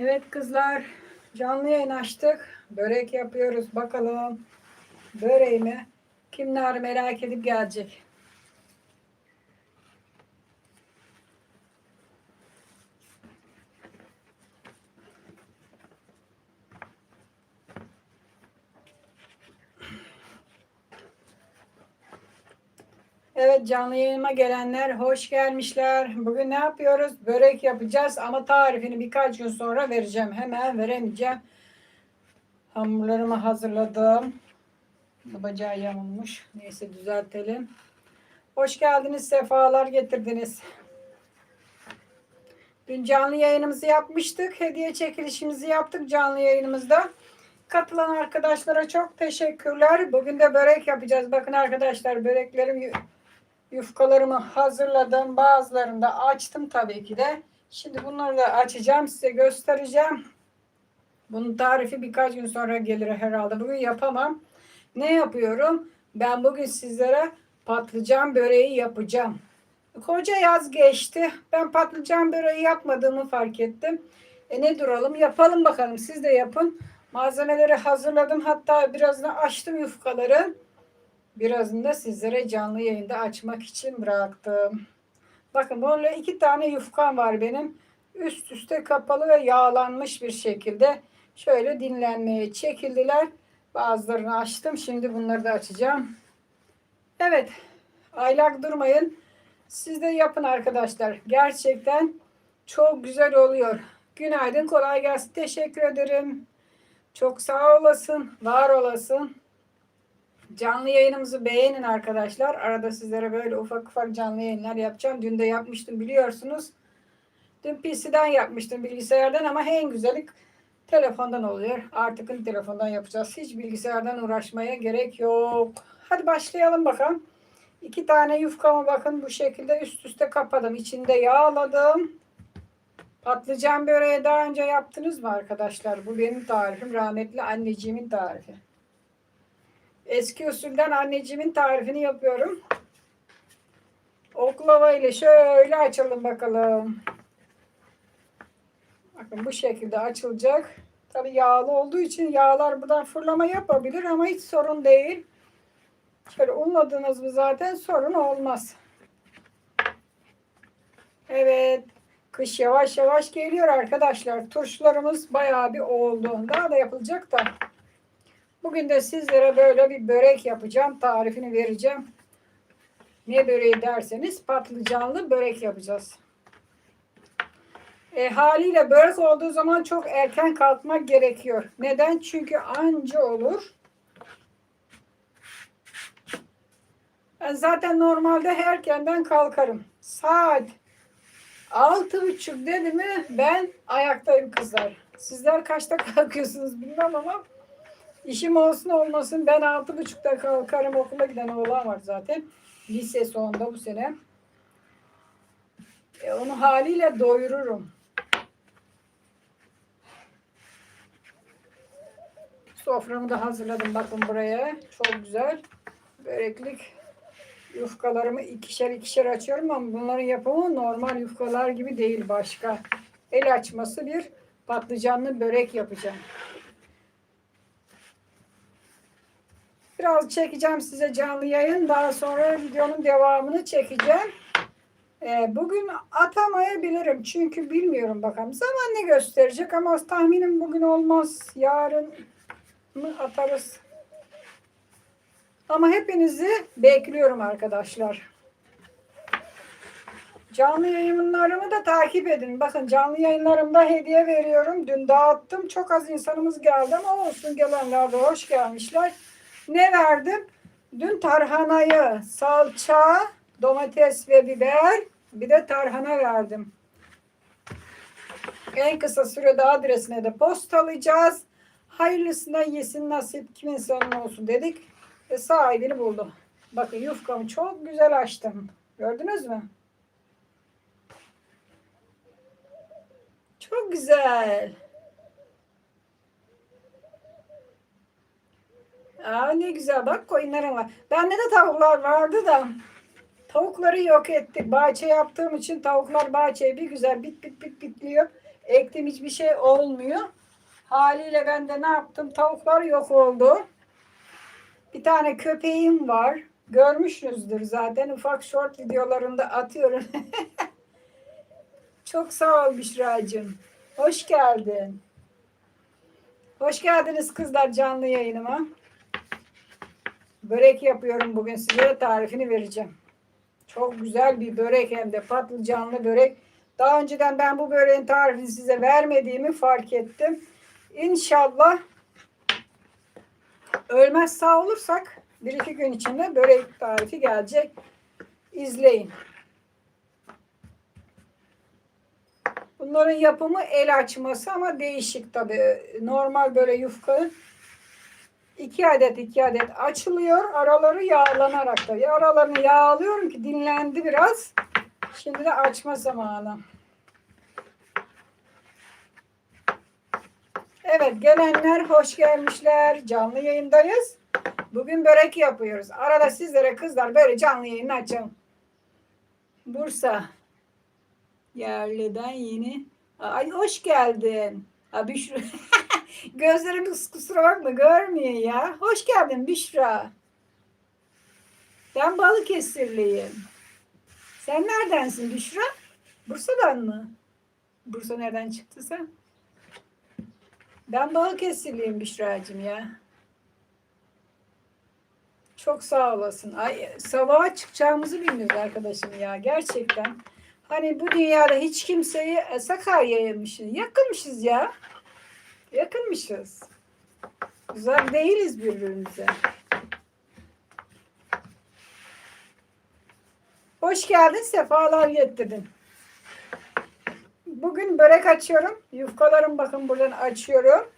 Evet kızlar canlı yayın açtık. Börek yapıyoruz. Bakalım böreğimi kimler merak edip gelecek. Canlı yayınıma gelenler hoş gelmişler. Bugün ne yapıyoruz? Börek yapacağız ama tarifini birkaç gün sonra vereceğim. Hemen veremeyeceğim. Hamurlarımı hazırladım. Bacağı yamulmuş. Neyse düzeltelim. Hoş geldiniz. Sefalar getirdiniz. Dün canlı yayınımızı yapmıştık. Hediye çekilişimizi yaptık canlı yayınımızda. Katılan arkadaşlara çok teşekkürler. Bugün de börek yapacağız. Bakın arkadaşlar böreklerim yufkalarımı hazırladım. Bazılarını da açtım tabii ki de. Şimdi bunları da açacağım. Size göstereceğim. Bunun tarifi birkaç gün sonra gelir herhalde. Bugün yapamam. Ne yapıyorum? Ben bugün sizlere patlıcan böreği yapacağım. Koca yaz geçti. Ben patlıcan böreği yapmadığımı fark ettim. E ne duralım? Yapalım bakalım. Siz de yapın. Malzemeleri hazırladım. Hatta birazını açtım yufkaları. Birazını da sizlere canlı yayında açmak için bıraktım. Bakın böyle iki tane yufkam var benim. Üst üste kapalı ve yağlanmış bir şekilde şöyle dinlenmeye çekildiler. Bazılarını açtım. Şimdi bunları da açacağım. Evet. Aylak durmayın. Siz de yapın arkadaşlar. Gerçekten çok güzel oluyor. Günaydın. Kolay gelsin. Teşekkür ederim. Çok sağ olasın. Var olasın. Canlı yayınımızı beğenin arkadaşlar. Arada sizlere böyle ufak ufak canlı yayınlar yapacağım. Dün de yapmıştım biliyorsunuz. Dün PC'den yapmıştım bilgisayardan ama en güzeli telefondan oluyor. Artık telefondan yapacağız. Hiç bilgisayardan uğraşmaya gerek yok. Hadi başlayalım bakalım. İki tane yufkamı bakın bu şekilde üst üste kapadım. İçinde yağladım. Patlıcan böreği daha önce yaptınız mı arkadaşlar? Bu benim tarifim. Rahmetli anneciğimin tarifi. Eski usulden anneciğimin tarifini yapıyorum. Oklava ile şöyle açalım bakalım. Bakın bu şekilde açılacak. Tabi yağlı olduğu için yağlar buradan fırlama yapabilir ama hiç sorun değil. Şöyle unladınız mı zaten sorun olmaz. Evet. Kış yavaş yavaş geliyor arkadaşlar. Turşularımız bayağı bir oldu. Daha da yapılacak da. Bugün de sizlere böyle bir börek yapacağım. Tarifini vereceğim. Ne böreği derseniz patlıcanlı börek yapacağız. E, haliyle börek olduğu zaman çok erken kalkmak gerekiyor. Neden? Çünkü anca olur. Ben zaten normalde erkenden kalkarım. Saat altı buçuk dedi mi ben ayaktayım kızlar. Sizler kaçta kalkıyorsunuz bilmem ama işim olsun olmasın ben altı buçukta kalkarım. Okula giden oğlan var zaten. Lise sonunda bu sene. E, onu haliyle doyururum. Soframı da hazırladım bakın buraya. Çok güzel. Böreklik yufkalarımı ikişer ikişer açıyorum ama bunların yapımı normal yufkalar gibi değil başka. El açması bir patlıcanlı börek yapacağım. Biraz çekeceğim size canlı yayın. Daha sonra videonun devamını çekeceğim. Ee, bugün atamayabilirim. Çünkü bilmiyorum bakalım. Zaman ne gösterecek ama tahminim bugün olmaz. Yarın mı atarız. Ama hepinizi bekliyorum arkadaşlar. Canlı yayınlarımı da takip edin. Bakın canlı yayınlarımda hediye veriyorum. Dün dağıttım. Çok az insanımız geldi ama olsun gelenler de hoş gelmişler. Ne verdim? Dün tarhanayı, salça, domates ve biber bir de tarhana verdim. En kısa sürede adresine de postalayacağız. Hayırlısına yesin nasip kimin sonun olsun dedik. Ve sahibini buldum. Bakın yufkamı çok güzel açtım. Gördünüz mü? Çok güzel. Aa, ne güzel bak koyunlarım var. Bende de tavuklar vardı da tavukları yok ettik. Bahçe yaptığım için tavuklar bahçeyi bir güzel bit bit bit bitliyor. Ektim hiçbir şey olmuyor. Haliyle ben de ne yaptım? Tavuklar yok oldu. Bir tane köpeğim var. Görmüşsünüzdür zaten. Ufak short videolarında atıyorum. Çok sağ ol Büşra'cığım. Hoş geldin. Hoş geldiniz kızlar canlı yayınıma. Börek yapıyorum bugün sizlere tarifini vereceğim. Çok güzel bir börek hem de patlıcanlı börek. Daha önceden ben bu böreğin tarifini size vermediğimi fark ettim. İnşallah ölmez sağ olursak bir iki gün içinde börek tarifi gelecek. İzleyin. Bunların yapımı el açması ama değişik tabii. Normal böyle yufkanın 2 adet 2 adet açılıyor. Araları yağlanarak da. Aralarını yağlıyorum ki dinlendi biraz. Şimdi de açma zamanı. Evet gelenler hoş gelmişler. Canlı yayındayız. Bugün börek yapıyoruz. Arada sizlere kızlar böyle canlı yayın açalım. Bursa yerliden yeni. Ay hoş geldin. Ha Büşra. Gözlerimiz kusura bakma görmüyor ya. Hoş geldin Büşra. Ben Balıkesirliyim. Sen neredensin Büşra? Bursa'dan mı? Bursa nereden çıktı sen? Ben Balıkesirliyim Büşra'cığım ya. Çok sağ olasın. Ay, sabaha çıkacağımızı bilmiyoruz arkadaşım ya. Gerçekten. Hani bu dünyada hiç kimseyi e, Sakarya'ymışız. Yakınmışız ya. Yakınmışız. Uzak değiliz birbirimize. Hoş geldin, sefalar getirdin. Bugün börek açıyorum. Yufkalarım bakın buradan açıyorum.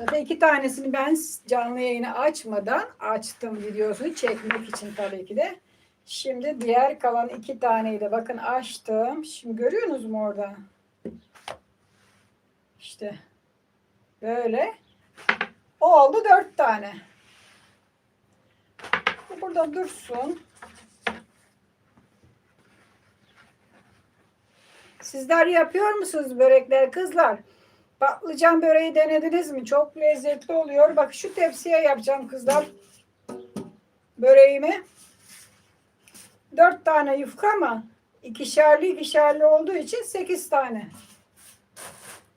Zaten iki tanesini ben canlı yayını açmadan açtım videosunu çekmek için tabii ki de. Şimdi diğer kalan iki taneyi de bakın açtım. Şimdi görüyorsunuz mu orada? İşte böyle. Oldu dört tane. Bu burada dursun. Sizler yapıyor musunuz börekler kızlar? Patlıcan böreği denediniz mi? Çok lezzetli oluyor. Bak şu tepsiye yapacağım kızlar. Böreğimi. Dört tane yufka ama ikişerli ikişerli olduğu için sekiz tane.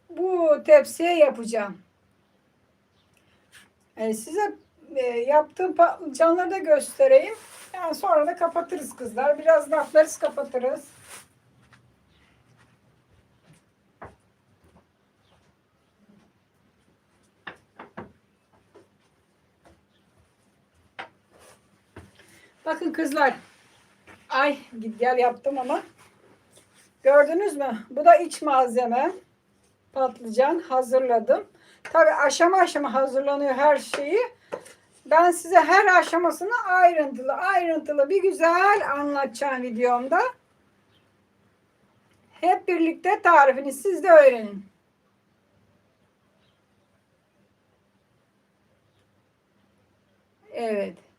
Bu tepsiye yapacağım. E, size e, yaptığım patlıcanları da göstereyim. Yani sonra da kapatırız kızlar. Biraz laflarız kapatırız. Bakın kızlar. Ay git gel yaptım ama. Gördünüz mü? Bu da iç malzeme. Patlıcan hazırladım. Tabi aşama aşama hazırlanıyor her şeyi. Ben size her aşamasını ayrıntılı ayrıntılı bir güzel anlatacağım videomda. Hep birlikte tarifini siz de öğrenin. Evet.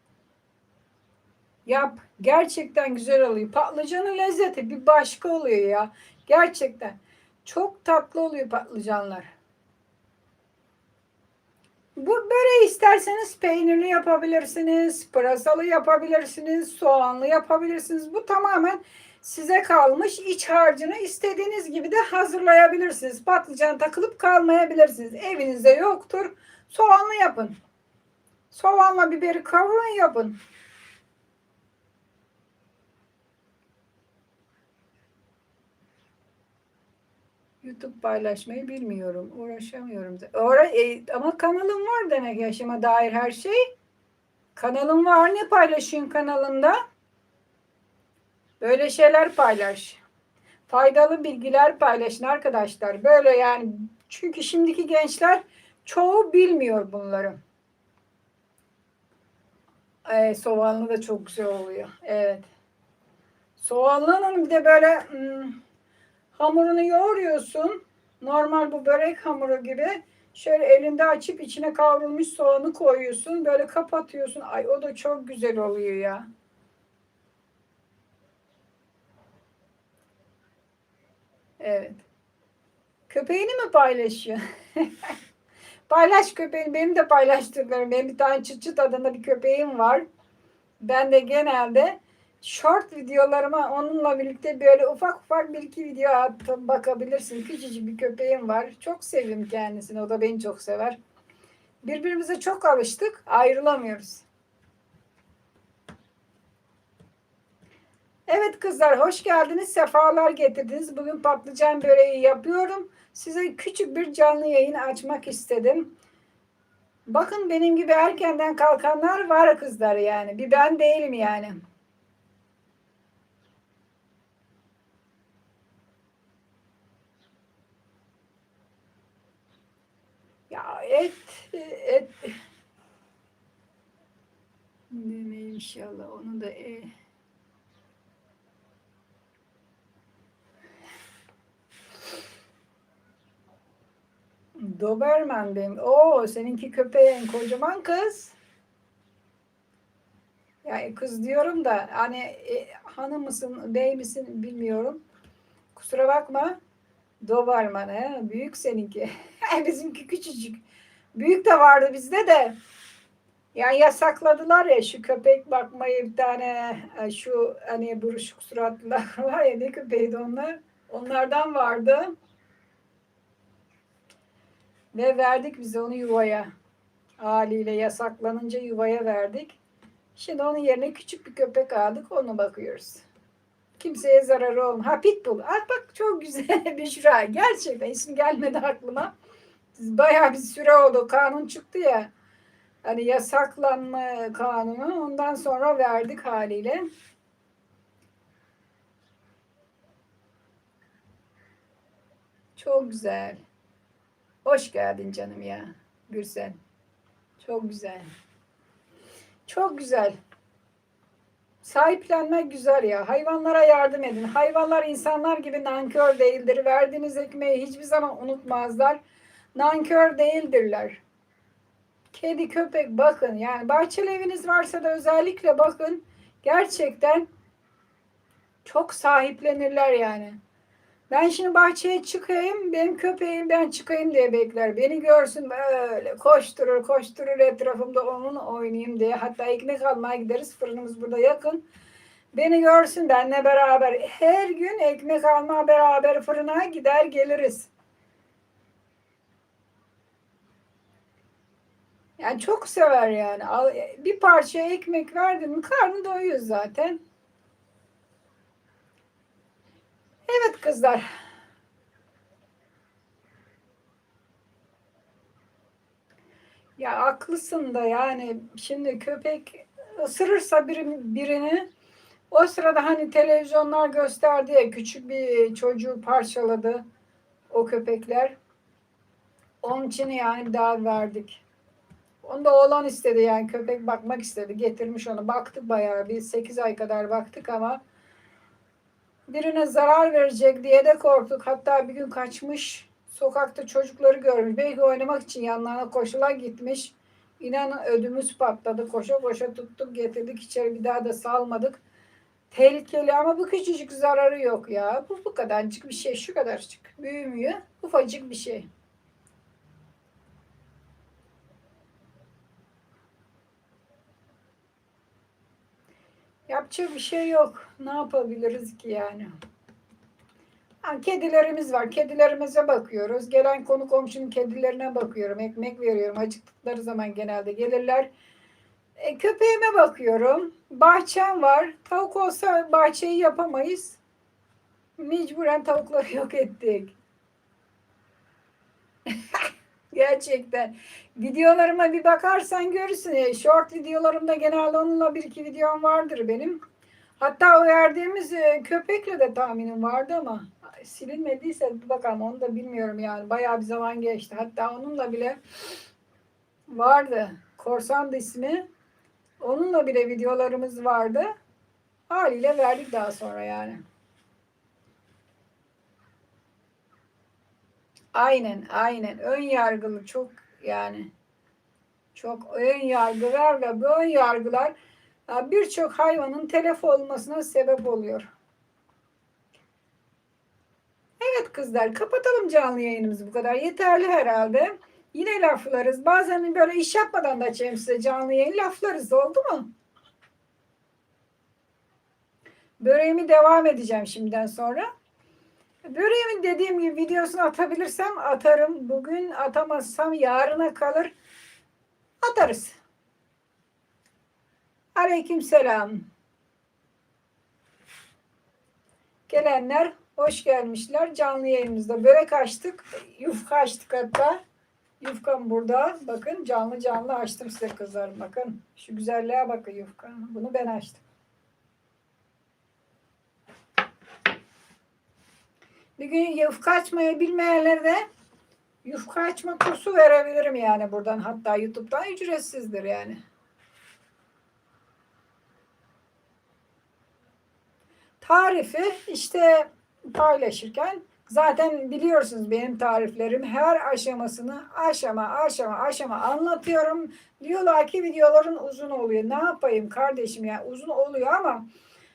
Yap. Gerçekten güzel oluyor. Patlıcanın lezzeti bir başka oluyor ya. Gerçekten. Çok tatlı oluyor patlıcanlar. Bu böreği isterseniz peynirli yapabilirsiniz, pırasalı yapabilirsiniz, soğanlı yapabilirsiniz. Bu tamamen size kalmış. İç harcını istediğiniz gibi de hazırlayabilirsiniz. Patlıcan takılıp kalmayabilirsiniz. Evinizde yoktur. Soğanlı yapın. Soğanla biberi kavurun yapın. YouTube paylaşmayı bilmiyorum. Uğraşamıyorum. Ora, e, ama kanalım var demek yaşama dair her şey. Kanalım var. Ne paylaşıyorsun kanalında? Böyle şeyler paylaş. Faydalı bilgiler paylaşın arkadaşlar. Böyle yani çünkü şimdiki gençler çoğu bilmiyor bunları. Ee, soğanlı da çok güzel oluyor. Evet. Soğanlının bir de böyle hmm, Hamurunu yoğuruyorsun. Normal bu börek hamuru gibi. Şöyle elinde açıp içine kavrulmuş soğanı koyuyorsun. Böyle kapatıyorsun. Ay o da çok güzel oluyor ya. Evet. Köpeğini mi paylaşıyor? Paylaş köpeğini. Benim de paylaştıklarım. Benim bir tane çıt çıt adında bir köpeğim var. Ben de genelde short videolarıma onunla birlikte böyle ufak ufak bir iki video attım. Bakabilirsin. Küçücük bir köpeğim var. Çok seviyorum kendisini. O da beni çok sever. Birbirimize çok alıştık. Ayrılamıyoruz. Evet kızlar hoş geldiniz. Sefalar getirdiniz. Bugün patlıcan böreği yapıyorum. Size küçük bir canlı yayın açmak istedim. Bakın benim gibi erkenden kalkanlar var kızlar yani. Bir ben değilim yani. Ya et et ne inşallah onu da e, Doberman benim. Oo seninki köpeğin kocaman kız. Yani kız diyorum da hani e, hanım mısın bey misin bilmiyorum. Kusura bakma. Doberman he. Büyük seninki. Bizimki küçücük. Büyük de vardı bizde de. Yani yasakladılar ya şu köpek bakmayı bir tane e, şu hani buruşuk suratlılar var ya ne köpeğiydi onlar. Onlardan vardı. Ve verdik bize onu yuvaya. Haliyle yasaklanınca yuvaya verdik. Şimdi onun yerine küçük bir köpek aldık. Onu bakıyoruz. Kimseye zararı olmuyor. Ha pitbull. Ah bak çok güzel bir şura. Gerçekten isim gelmedi aklıma. Bayağı bir süre oldu. Kanun çıktı ya. Hani yasaklanma kanunu. Ondan sonra verdik haliyle. Çok güzel. Hoş geldin canım ya. Gürsen. Çok güzel. Çok güzel. Sahiplenmek güzel ya. Hayvanlara yardım edin. Hayvanlar insanlar gibi nankör değildir. Verdiğiniz ekmeği hiçbir zaman unutmazlar. Nankör değildirler. Kedi, köpek bakın. Yani bahçeli eviniz varsa da özellikle bakın. Gerçekten çok sahiplenirler yani. Ben şimdi bahçeye çıkayım, benim köpeğim ben çıkayım diye bekler. Beni görsün böyle koşturur koşturur etrafımda onun oynayayım diye. Hatta ekmek almaya gideriz fırınımız burada yakın. Beni görsün benle beraber her gün ekmek almaya beraber fırına gider geliriz. Yani çok sever yani. Bir parça ekmek verdim mi karnı doyuyor zaten. Evet kızlar. Ya haklısın da yani şimdi köpek ısırırsa bir, birini o sırada hani televizyonlar gösterdi ya küçük bir çocuğu parçaladı o köpekler. Onun için yani daha verdik. Onu da oğlan istedi yani köpek bakmak istedi. Getirmiş onu. Baktık bayağı bir 8 ay kadar baktık ama birine zarar verecek diye de korktuk. Hatta bir gün kaçmış sokakta çocukları görmüş. Belki oynamak için yanlarına koşula gitmiş. İnanın ödümüz patladı. Koşa koşa tuttuk getirdik içeri bir daha da salmadık. Tehlikeli ama bu küçücük zararı yok ya. Bu bu kadarcık bir şey şu kadarcık. Büyümüyor. Ufacık bir şey. Yapacak bir şey yok. Ne yapabiliriz ki yani? Ha, kedilerimiz var. Kedilerimize bakıyoruz. Gelen konu komşunun kedilerine bakıyorum. Ekmek veriyorum. Acıktıkları zaman genelde gelirler. E, köpeğime bakıyorum. Bahçem var. Tavuk olsa bahçeyi yapamayız. Mecburen tavukları yok ettik. Gerçekten. Videolarıma bir bakarsan görürsün. E, short videolarımda genelde onunla bir iki videom vardır benim. Hatta o verdiğimiz e, köpekle de tahminim vardı ama silinmediyse bakalım onu da bilmiyorum yani. Bayağı bir zaman geçti. Hatta onunla bile vardı. Korsan ismi. Onunla bile videolarımız vardı. Haliyle verdik daha sonra yani. Aynen, aynen. Ön yargılı çok yani çok ön yargı var ve bu ön yargılar birçok hayvanın telef olmasına sebep oluyor. Evet kızlar kapatalım canlı yayınımızı bu kadar. Yeterli herhalde. Yine laflarız. Bazen böyle iş yapmadan da açayım size canlı yayın laflarız. Oldu mu? Böreğimi devam edeceğim şimdiden sonra. Böreğimin dediğim gibi videosunu atabilirsem atarım. Bugün atamazsam yarına kalır. Atarız. Aleyküm selam. Gelenler hoş gelmişler. Canlı yayınımızda börek açtık. Yufka açtık hatta. Yufkam burada. Bakın canlı canlı açtım size kızlarım. Bakın şu güzelliğe bakın yufka. Bunu ben açtım. Bir gün yufka açmayı bilmeyenlere yufka açma kursu verebilirim yani buradan. Hatta YouTube'dan ücretsizdir yani. Tarifi işte paylaşırken zaten biliyorsunuz benim tariflerim her aşamasını aşama aşama aşama anlatıyorum. Diyorlar ki videoların uzun oluyor. Ne yapayım kardeşim ya uzun oluyor ama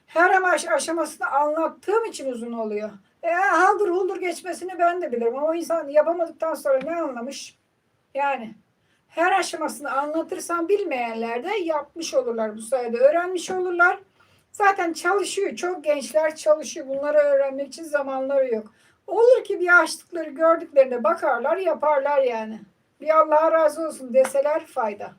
her amaş aşamasını anlattığım için uzun oluyor. E, haldır huldur geçmesini ben de bilirim ama insan yapamadıktan sonra ne anlamış? Yani her aşamasını anlatırsam bilmeyenler de yapmış olurlar bu sayede öğrenmiş olurlar. Zaten çalışıyor. Çok gençler çalışıyor. Bunları öğrenmek için zamanları yok. Olur ki bir açtıkları gördüklerinde bakarlar yaparlar yani. Bir Allah razı olsun deseler fayda.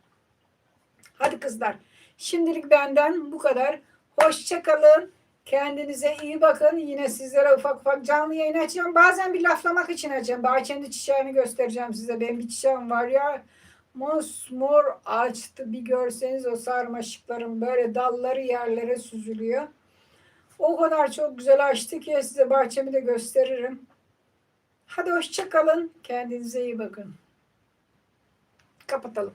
Hadi kızlar. Şimdilik benden bu kadar. Hoşçakalın. Kendinize iyi bakın. Yine sizlere ufak ufak canlı yayın açacağım. Bazen bir laflamak için açacağım. Bahçenin çiçeğini göstereceğim size. Benim bir çiçeğim var ya. Mosmor açtı. Bir görseniz o sarmaşıkların böyle dalları yerlere süzülüyor. O kadar çok güzel açtı ki size bahçemi de gösteririm. Hadi hoşça kalın. Kendinize iyi bakın. Kapatalım.